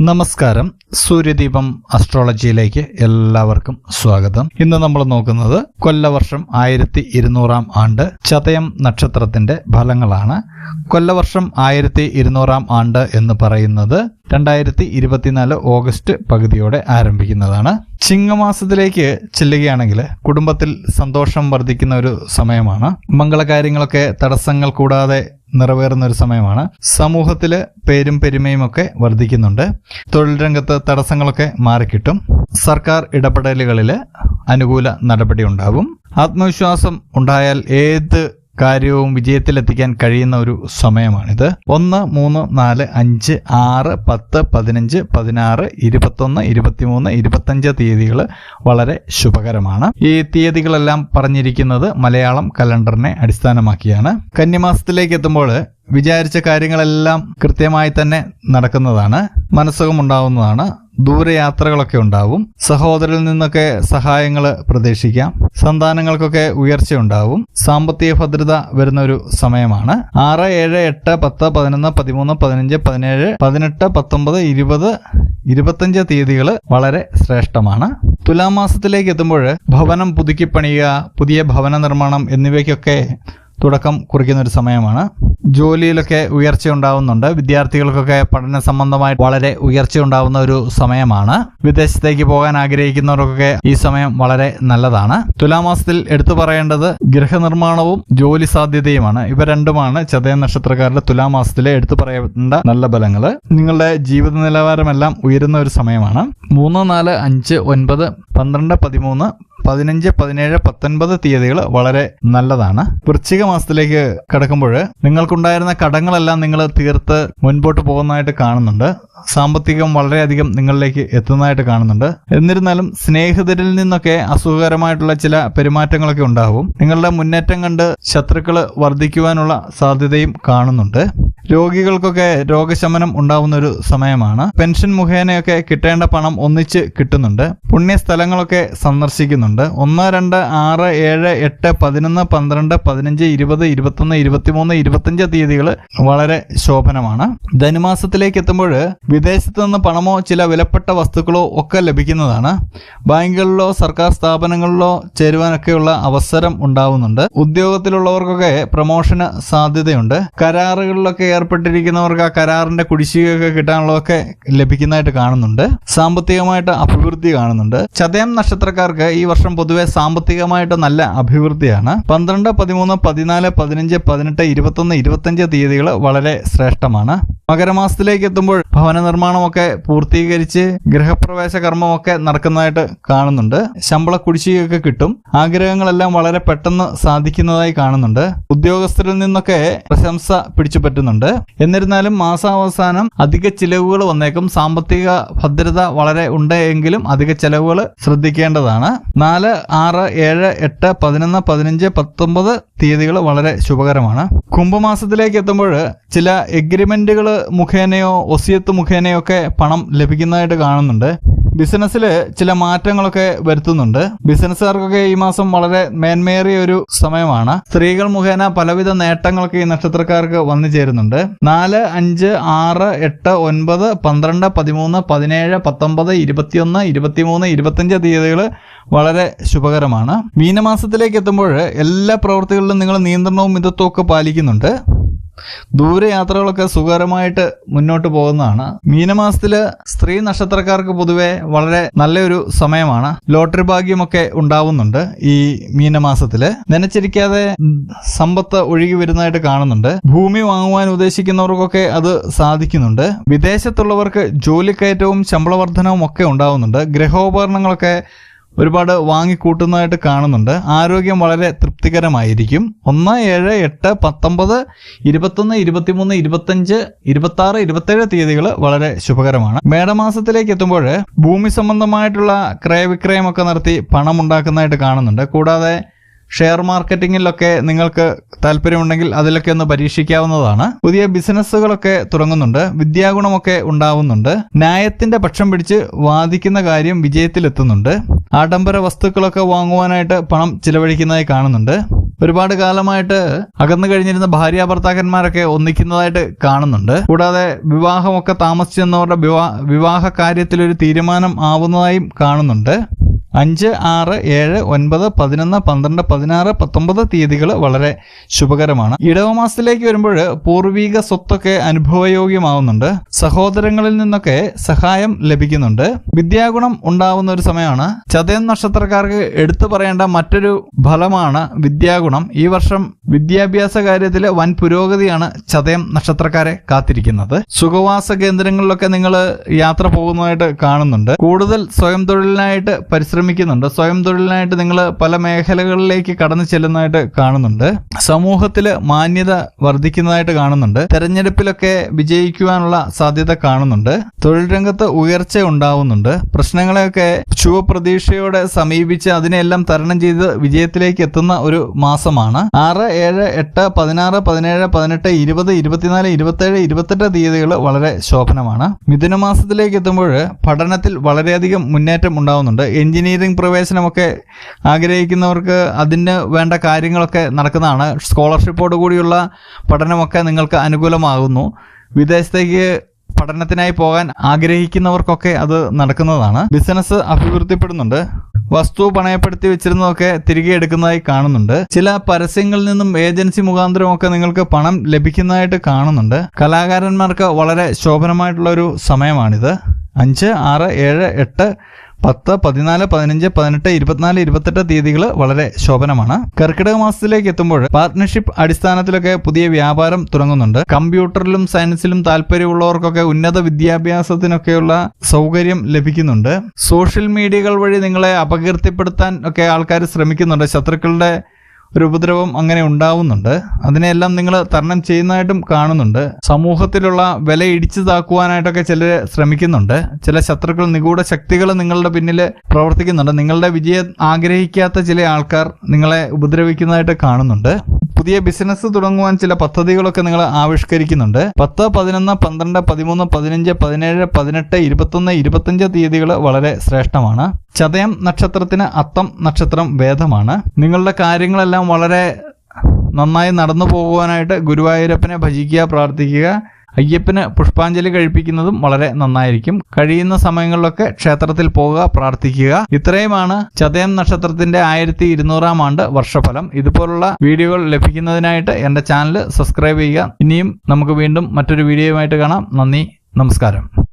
നമസ്കാരം. സൂര്യദീപം അസ്ട്രോളജിയിലേക്ക് എല്ലാവർക്കും സ്വാഗതം. ഇന്ന് നമ്മൾ നോക്കുന്നത് കൊല്ലവർഷം ആയിരത്തി ഇരുന്നൂറാം ആണ്ട് ചതയം നക്ഷത്രത്തിന്റെ ഫലങ്ങളാണ്. കൊല്ലവർഷം ആയിരത്തി ഇരുന്നൂറാം ആണ്ട് എന്ന് പറയുന്നത് രണ്ടായിരത്തി ഓഗസ്റ്റ് പകുതിയോടെ ആരംഭിക്കുന്നതാണ്. ചിങ്ങമാസത്തിലേക്ക് ചെല്ലുകയാണെങ്കിൽ കുടുംബത്തിൽ സന്തോഷം വർദ്ധിക്കുന്ന ഒരു സമയമാണ്. മംഗളകാര്യങ്ങളൊക്കെ തടസ്സങ്ങൾ കൂടാതെ നിറവേറുന്ന ഒരു സമയമാണ്. സമൂഹത്തിൽ പേരും പെരുമയും ഒക്കെ വർദ്ധിക്കുന്നുണ്ട്. തൊഴിൽ രംഗത്ത് തടസ്സങ്ങളൊക്കെ മാറിക്കിട്ടും. സർക്കാർ ഇടപെടലുകളിൽ അനുകൂല നടപടി ഉണ്ടാകും. ആത്മവിശ്വാസം ഉണ്ടായാൽ ഏത് കാര്യവും വിജയത്തിലെത്തിക്കാൻ കഴിയുന്ന ഒരു സമയമാണിത്. ഒന്ന് മൂന്ന് നാല് അഞ്ച് ആറ് പത്ത് പതിനഞ്ച് പതിനാറ് ഇരുപത്തൊന്ന് ഇരുപത്തിമൂന്ന് ഇരുപത്തഞ്ച് തീയതികൾ വളരെ ശുഭകരമാണ്. ഈ തീയതികളെല്ലാം പറഞ്ഞിരിക്കുന്നത് മലയാളം കലണ്ടറിനെ അടിസ്ഥാനമാക്കിയാണ്. കന്യമാസത്തിലേക്ക് എത്തുമ്പോൾ വിചാരിച്ച കാര്യങ്ങളെല്ലാം കൃത്യമായി തന്നെ നടക്കുന്നതാണ്. മനസ്സുഖം ഉണ്ടാവുന്നതാണ് ദൂരയാത്രകളൊക്കെ ഉണ്ടാവും. സഹോദരിൽ നിന്നൊക്കെ സഹായങ്ങൾ പ്രതീക്ഷിക്കാം. സന്താനങ്ങൾക്കൊക്കെ ഉയർച്ച ഉണ്ടാവും. സാമ്പത്തിക ഭദ്രത വരുന്ന ഒരു സമയമാണ്. ആറ് ഏഴ് എട്ട് പത്ത് പതിനൊന്ന് പതിമൂന്ന് പതിനഞ്ച് പതിനേഴ് പതിനെട്ട് പത്തൊമ്പത് ഇരുപത് ഇരുപത്തഞ്ച് തീയതികൾ വളരെ ശ്രേഷ്ഠമാണ്. തുലാമാസത്തിലേക്ക് എത്തുമ്പോൾ ഭവനം പുതുക്കി പണിയുക പുതിയ ഭവന നിർമ്മാണം എന്നിവയ്ക്കൊക്കെ തുടക്കം കുറിക്കുന്ന ഒരു സമയമാണ്. ജോലിയിലൊക്കെ ഉയർച്ച ഉണ്ടാവുന്നുണ്ട് വിദ്യാർത്ഥികൾക്കൊക്കെ പഠന സംബന്ധമായി വളരെ ഉയർച്ച ഉണ്ടാവുന്ന ഒരു സമയമാണ്. വിദേശത്തേക്ക് പോകാൻ ആഗ്രഹിക്കുന്നവർക്കൊക്കെ ഈ സമയം വളരെ നല്ലതാണ്. തുലാമാസത്തിൽ എടുത്തു പറയേണ്ടത് ഗൃഹനിർമ്മാണവും ജോലി സാധ്യതയുമാണ്. ഇവ രണ്ടുമാണ് ചതയ നക്ഷത്രക്കാരുടെ തുലാമാസത്തിലെ എടുത്തു പറയേണ്ട നല്ല ഫലങ്ങൾ നിങ്ങളുടെ ജീവിത നിലവാരമെല്ലാം ഉയരുന്ന ഒരു സമയമാണ്. മൂന്ന് നാല് അഞ്ച് ഒൻപത് പന്ത്രണ്ട് പതിമൂന്ന് പതിനഞ്ച് പതിനേഴ് പത്തൊൻപത് തീയതികൾ വളരെ നല്ലതാണ്. വൃശ്ചിക മാസത്തിലേക്ക് കടക്കുമ്പോൾ നിങ്ങൾക്കുണ്ടായിരുന്ന കടങ്ങളെല്ലാം നിങ്ങൾ തീർത്ത് മുൻപോട്ട് പോകുന്നതായിട്ട് കാണുന്നുണ്ട്. സാമ്പത്തികം വളരെയധികം നിങ്ങളിലേക്ക് എത്തുന്നതായിട്ട് കാണുന്നുണ്ട്. എന്നിരുന്നാലും സ്നേഹിതരിൽ നിന്നൊക്കെ അസുഖകരമായിട്ടുള്ള ചില പെരുമാറ്റങ്ങളൊക്കെ ഉണ്ടാവും. നിങ്ങളുടെ മുന്നേറ്റം കണ്ട് ശത്രുക്കൾ വർദ്ധിക്കുവാനുള്ള സാധ്യതയും കാണുന്നുണ്ട്. രോഗികൾക്കൊക്കെ രോഗശമനം ഉണ്ടാവുന്ന ഒരു സമയമാണ്. പെൻഷൻ മുഖേനയൊക്കെ കിട്ടേണ്ട പണം ഒന്നിച്ച് കിട്ടുന്നുണ്ട്. പുണ്യസ്ഥലങ്ങളൊക്കെ സന്ദർശിക്കുന്നുണ്ട്. ഒന്ന് രണ്ട് ആറ് ഏഴ് എട്ട് പതിനൊന്ന് പന്ത്രണ്ട് പതിനഞ്ച് ഇരുപത് ഇരുപത്തൊന്ന് ഇരുപത്തിമൂന്ന് ഇരുപത്തഞ്ച് തീയതികൾ വളരെ ശോഭനമാണ്. ധനുമാസത്തിലേക്ക് എത്തുമ്പോൾ വിദേശത്ത് നിന്ന് പണമോ ചില വിലപ്പെട്ട വസ്തുക്കളോ ഒക്കെ ലഭിക്കുന്നതാണ്. ബാങ്കുകളിലോ സർക്കാർ സ്ഥാപനങ്ങളിലോ ചേരുവാനൊക്കെയുള്ള അവസരം ഉണ്ടാവുന്നുണ്ട്. ഉദ്യോഗത്തിലുള്ളവർക്കൊക്കെ പ്രമോഷന് സാധ്യതയുണ്ട്. കരാറുകളിലൊക്കെ ഏർപ്പെട്ടിരിക്കുന്നവർക്ക് ആ കരാറിന്റെ കുടിശ്ശികയൊക്കെ കിട്ടാനുള്ളതൊക്കെ ലഭിക്കുന്നതായിട്ട് കാണുന്നുണ്ട്. സാമ്പത്തികമായിട്ട് അഭിവൃദ്ധി കാണുന്നുണ്ട്. ചതയം നക്ഷത്രക്കാർക്ക് ഈ വർഷം പൊതുവെ സാമ്പത്തികമായിട്ട് നല്ല അഭിവൃദ്ധിയാണ്. പന്ത്രണ്ട് പതിമൂന്ന് പതിനാല് പതിനഞ്ച് പതിനെട്ട് ഇരുപത്തൊന്ന് ഇരുപത്തഞ്ച് തീയതികൾ വളരെ ശ്രേഷ്ഠമാണ്. മകരമാസത്തിലേക്ക് എത്തുമ്പോൾ ഭവന നിർമ്മാണമൊക്കെ പൂർത്തീകരിച്ച് ഗൃഹപ്രവേശ കർമ്മമൊക്കെ നടക്കുന്നതായിട്ട് കാണുന്നുണ്ട്. ശമ്പള കുടിശ്ശികയൊക്കെ കിട്ടും. ആഗ്രഹങ്ങളെല്ലാം വളരെ പെട്ടെന്ന് സാധിക്കുന്നതായി കാണുന്നുണ്ട്. ഉദ്യോഗസ്ഥരിൽ നിന്നൊക്കെ പ്രശംസ പിടിച്ചു പറ്റുന്നുണ്ട്. എന്നിരുന്നാലും മാസാവസാനം അധിക ചിലവുകൾ വന്നേക്കും. സാമ്പത്തിക ഭദ്രത വളരെ ഉണ്ടെങ്കിലും അധിക ചെലവുകൾ ശ്രദ്ധിക്കേണ്ടതാണ്. നാല് ആറ് ഏഴ് എട്ട് പതിനൊന്ന് പതിനഞ്ച് പത്തൊമ്പത് തീയതികൾ വളരെ ശുഭകരമാണ്. കുംഭമാസത്തിലേക്ക് എത്തുമ്പോൾ ചില എഗ്രിമെന്റുകൾ മുഖേനയോ ഒസിയത്ത് മുഖേനയോ ഒക്കെ പണം ലഭിക്കുന്നതായിട്ട് കാണുന്നുണ്ട്. ബിസിനസ്സിൽ ചില മാറ്റങ്ങളൊക്കെ വരുത്തുന്നുണ്ട്. ബിസിനസ്സുകാർക്കൊക്കെ ഈ മാസം വളരെ മേന്മേറിയ ഒരു സമയമാണ്. സ്ത്രീകൾ മുഖേന പലവിധ നേട്ടങ്ങളൊക്കെ ഈ നക്ഷത്രക്കാർക്ക് വന്നു ചേരുന്നുണ്ട്. നാല് അഞ്ച് ആറ് എട്ട് ഒൻപത് പന്ത്രണ്ട് പതിമൂന്ന് പതിനേഴ് പത്തൊമ്പത് ഇരുപത്തിയൊന്ന് ഇരുപത്തിമൂന്ന് ഇരുപത്തഞ്ച് തീയതികൾ വളരെ ശുഭകരമാണ്. മീനമാസത്തിലേക്ക് എത്തുമ്പോൾ എല്ലാ പ്രവൃത്തികളിലും നിങ്ങൾ നിയന്ത്രണവും മിതത്വവും ഒക്കെ പാലിക്കുന്നുണ്ട്. ദൂരയാത്രകളൊക്കെ സുഖകരമായിട്ട് മുന്നോട്ട് പോകുന്നതാണ്. മീനമാസത്തിൽ സ്ത്രീ നക്ഷത്രക്കാർക്ക് പൊതുവെ വളരെ നല്ലൊരു സമയമാണ്. ലോട്ടറി ഭാഗ്യമൊക്കെ ഉണ്ടാവുന്നുണ്ട് ഈ മീനമാസത്തിൽ. നനച്ചിരിക്കാതെ സമ്പത്ത് ഒഴുകി വരുന്നതായിട്ട് കാണുന്നുണ്ട്. ഭൂമി വാങ്ങുവാൻ ഉദ്ദേശിക്കുന്നവർക്കൊക്കെ അത് സാധിക്കുന്നുണ്ട്. വിദേശത്തുള്ളവർക്ക് ജോലിക്കയറ്റവും ശമ്പള വർധനവും ഒക്കെ ഉണ്ടാവുന്നുണ്ട്. ഗൃഹോപകരണങ്ങളൊക്കെ ഒരുപാട് വാങ്ങിക്കൂട്ടുന്നതായിട്ട് കാണുന്നുണ്ട്. ആരോഗ്യം വളരെ തൃപ്തികരമായിരിക്കും. ഒന്ന് ഏഴ് എട്ട് പത്തൊമ്പത് ഇരുപത്തൊന്ന് ഇരുപത്തിമൂന്ന് ഇരുപത്തഞ്ച് ഇരുപത്തി ആറ് ഇരുപത്തേഴ് തീയതികൾ വളരെ ശുഭകരമാണ്. മേടമാസത്തിലേക്ക് എത്തുമ്പോൾ ഭൂമി സംബന്ധമായിട്ടുള്ള ക്രയവിക്രയമൊക്കെ നടത്തി പണം ഉണ്ടാക്കുന്നതായിട്ട് കാണുന്നുണ്ട്. കൂടാതെ ഷെയർ മാർക്കറ്റിങ്ങിലൊക്കെ നിങ്ങൾക്ക് താല്പര്യമുണ്ടെങ്കിൽ അതിലൊക്കെ ഒന്ന് പരീക്ഷിക്കാവുന്നതാണ്. പുതിയ ബിസിനസ്സുകളൊക്കെ തുടങ്ങുന്നുണ്ട് വിദ്യാഗുണമൊക്കെ ഉണ്ടാവുന്നുണ്ട്. ന്യായത്തിന്റെ പക്ഷം പിടിച്ച് വാദിക്കുന്ന കാര്യം വിജയത്തിലെത്തുന്നുണ്ട്. ആഡംബര വസ്തുക്കളൊക്കെ വാങ്ങുവാനായിട്ട് പണം ചിലവഴിക്കുന്നതായി കാണുന്നുണ്ട്. ഒരുപാട് കാലമായിട്ട് അകന്നു കഴിഞ്ഞിരുന്ന ഭാര്യ ഭർത്താക്കന്മാരൊക്കെ ഒന്നിക്കുന്നതായിട്ട് കാണുന്നുണ്ട്. കൂടാതെ വിവാഹമൊക്കെ താമസിച്ചെന്നവരുടെ വിവാ വിവാഹ കാര്യത്തിൽ ഒരു തീരുമാനം ആവുന്നതായും കാണുന്നുണ്ട്. അഞ്ച് ആറ് ഏഴ് ഒൻപത് പതിനൊന്ന് പന്ത്രണ്ട് പതിനാറ് പത്തൊമ്പത് തീയതികൾ വളരെ ശുഭകരമാണ്. ഇടവമാസത്തിലേക്ക് വരുമ്പോൾ പൂർവീക സ്വത്തൊക്കെ അനുഭവയോഗ്യമാവുന്നുണ്ട്. സഹോദരങ്ങളിൽ നിന്നൊക്കെ സഹായം ലഭിക്കുന്നുണ്ട്. വിദ്യാഗുണം ഉണ്ടാവുന്ന ഒരു സമയമാണ്. ചതയം നക്ഷത്രക്കാർക്ക് എടുത്തു പറയേണ്ട മറ്റൊരു ഫലമാണ് വിദ്യാഗുണം. ഈ വർഷം വിദ്യാഭ്യാസ കാര്യത്തിൽ വൻ പുരോഗതിയാണ് ചതയം നക്ഷത്രക്കാരെ കാത്തിരിക്കുന്നത്. സുഖവാസ കേന്ദ്രങ്ങളിലൊക്കെ നിങ്ങൾ യാത്ര പോകുന്നതായിട്ട് കാണുന്നുണ്ട്. കൂടുതൽ സ്വയം തൊഴിലിനായിട്ട് പരിശ്രമിക്കുന്നുണ്ട്. സ്വയം തൊഴിലിനായിട്ട് നിങ്ങൾ പല മേഖലകളിലേക്ക് കടന്നു ചെല്ലുന്നതായിട്ട് കാണുന്നുണ്ട്. സമൂഹത്തിൽ മാന്യത വർദ്ധിക്കുന്നതായിട്ട് കാണുന്നുണ്ട്. തെരഞ്ഞെടുപ്പിലൊക്കെ വിജയിക്കുവാനുള്ള സാധ്യത കാണുന്നുണ്ട്. തൊഴിൽ രംഗത്ത് ഉയർച്ച ഉണ്ടാവുന്നുണ്ട്. പ്രശ്നങ്ങളെയൊക്കെ ശുഭപ്രതീക്ഷയോടെ സമീപിച്ച് അതിനെല്ലാം തരണം ചെയ്ത് വിജയത്തിലേക്ക് എത്തുന്ന ഒരു മാസമാണ്. ആറ് ഏഴ് എട്ട് പതിനാറ് പതിനേഴ് പതിനെട്ട് ഇരുപത് ഇരുപത്തിനാല് ഇരുപത്തേഴ് ഇരുപത്തെട്ട് തീയതികൾ വളരെ ശോഭനമാണ്. മിഥുന മാസത്തിലേക്ക് എത്തുമ്പോൾ പഠനത്തിൽ വളരെയധികം മുന്നേറ്റം ഉണ്ടാവുന്നുണ്ട്. എഞ്ചിനീയറിംഗ് പ്രവേശനമൊക്കെ ആഗ്രഹിക്കുന്നവർക്ക് അതിന് വേണ്ട കാര്യങ്ങളൊക്കെ നടക്കുന്നതാണ്. സ്കോളർഷിപ്പോട് കൂടിയുള്ള പഠനമൊക്കെ നിങ്ങൾക്ക് അനുകൂലമാകുന്നു. വിദേശത്തേക്ക് പഠനത്തിനായി പോകാൻ ആഗ്രഹിക്കുന്നവർക്കൊക്കെ അത് നടക്കുന്നതാണ്. ബിസിനസ് അഭിവൃദ്ധിപ്പെടുന്നുണ്ട്. വസ്തു പണയപ്പെടുത്തി വെച്ചിരുന്നതൊക്കെ തിരികെ എടുക്കുന്നതായി കാണുന്നുണ്ട്. ചില പരസ്യങ്ങളിൽ നിന്നും ഏജൻസി മുഖാന്തരമൊക്കെ നിങ്ങൾക്ക് പണം ലഭിക്കുന്നതായിട്ട് കാണുന്നുണ്ട്. കലാകാരന്മാർക്ക് വളരെ ശോഭനമായിട്ടുള്ള ഒരു സമയമാണിത്. അഞ്ച് ആറ് ഏഴ് എട്ട് പത്ത് പതിനാല് പതിനഞ്ച് പതിനെട്ട് ഇരുപത്തിനാല് ഇരുപത്തെട്ട് തീയതികൾ വളരെ ശോഭനമാണ്. കർക്കിടക മാസത്തിലേക്ക് എത്തുമ്പോൾ പാർട്ട്ണർഷിപ്പ് അടിസ്ഥാനത്തിലൊക്കെ പുതിയ വ്യാപാരം തുടങ്ങുന്നുണ്ട്. കമ്പ്യൂട്ടറിലും സയൻസിലും താല്പര്യമുള്ളവർക്കൊക്കെ ഉന്നത വിദ്യാഭ്യാസത്തിനൊക്കെയുള്ള സൗകര്യം ലഭിക്കുന്നുണ്ട്. സോഷ്യൽ മീഡിയകൾ വഴി നിങ്ങളെ അപകീർത്തിപ്പെടുത്താൻ ഒക്കെ ആൾക്കാർ ശ്രമിക്കുന്നുണ്ട്. ശത്രുക്കളുടെ ഒരു ഉപദ്രവം അങ്ങനെ ഉണ്ടാവുന്നുണ്ട്. അതിനെയെല്ലാം നിങ്ങൾ തരണം ചെയ്യുന്നതായിട്ടും കാണുന്നുണ്ട്. സമൂഹത്തിലുള്ള വില ഇടിച്ചു താക്കുവാനായിട്ടൊക്കെ ചിലർ ശ്രമിക്കുന്നുണ്ട്. ചില ശത്രുക്കൾ നിഗൂഢ ശക്തികൾ നിങ്ങളുടെ പിന്നിൽ പ്രവർത്തിക്കുന്നുണ്ട്. നിങ്ങളുടെ വിജയം ആഗ്രഹിക്കാത്ത ചില ആൾക്കാർ നിങ്ങളെ ഉപദ്രവിക്കുന്നതായിട്ട് കാണുന്നുണ്ട്. പുതിയ ബിസിനസ് തുടങ്ങുവാൻ ചില പദ്ധതികളൊക്കെ നിങ്ങൾ ആവിഷ്കരിക്കുന്നുണ്ട്. പത്ത് പതിനൊന്ന് പന്ത്രണ്ട് പതിമൂന്ന് പതിനഞ്ച് പതിനേഴ് പതിനെട്ട് ഇരുപത്തൊന്ന് ഇരുപത്തഞ്ച് തീയതികൾ വളരെ ശ്രേഷ്ഠമാണ്. ചതയം നക്ഷത്രത്തിന് അത്തം നക്ഷത്രം വേദമാണ്. നിങ്ങളുടെ കാര്യങ്ങളെല്ലാം വളരെ നന്നായി നടന്നു പോകുവാനായിട്ട് ഗുരുവായൂരപ്പനെ ഭജിക്കുക പ്രാർത്ഥിക്കുക. അയ്യപ്പന് പുഷ്പാഞ്ജലി കഴിപ്പിക്കുന്നതും വളരെ നന്നായിരിക്കും. കഴിയുന്ന സമയങ്ങളിലൊക്കെ ക്ഷേത്രത്തിൽ പോവുക പ്രാർത്ഥിക്കുക. ഇത്രയുമാണ് ചതയം നക്ഷത്രത്തിന്റെ ആയിരത്തി ഇരുന്നൂറാം ആണ്ട് വർഷഫലം. ഇതുപോലുള്ള വീഡിയോകൾ ലഭിക്കുന്നതിനായിട്ട് എന്റെ ചാനൽ സബ്സ്ക്രൈബ് ചെയ്യുക. ഇനിയും നമുക്ക് വീണ്ടും മറ്റൊരു വീഡിയോയുമായിട്ട് കാണാം. നന്ദി നമസ്കാരം.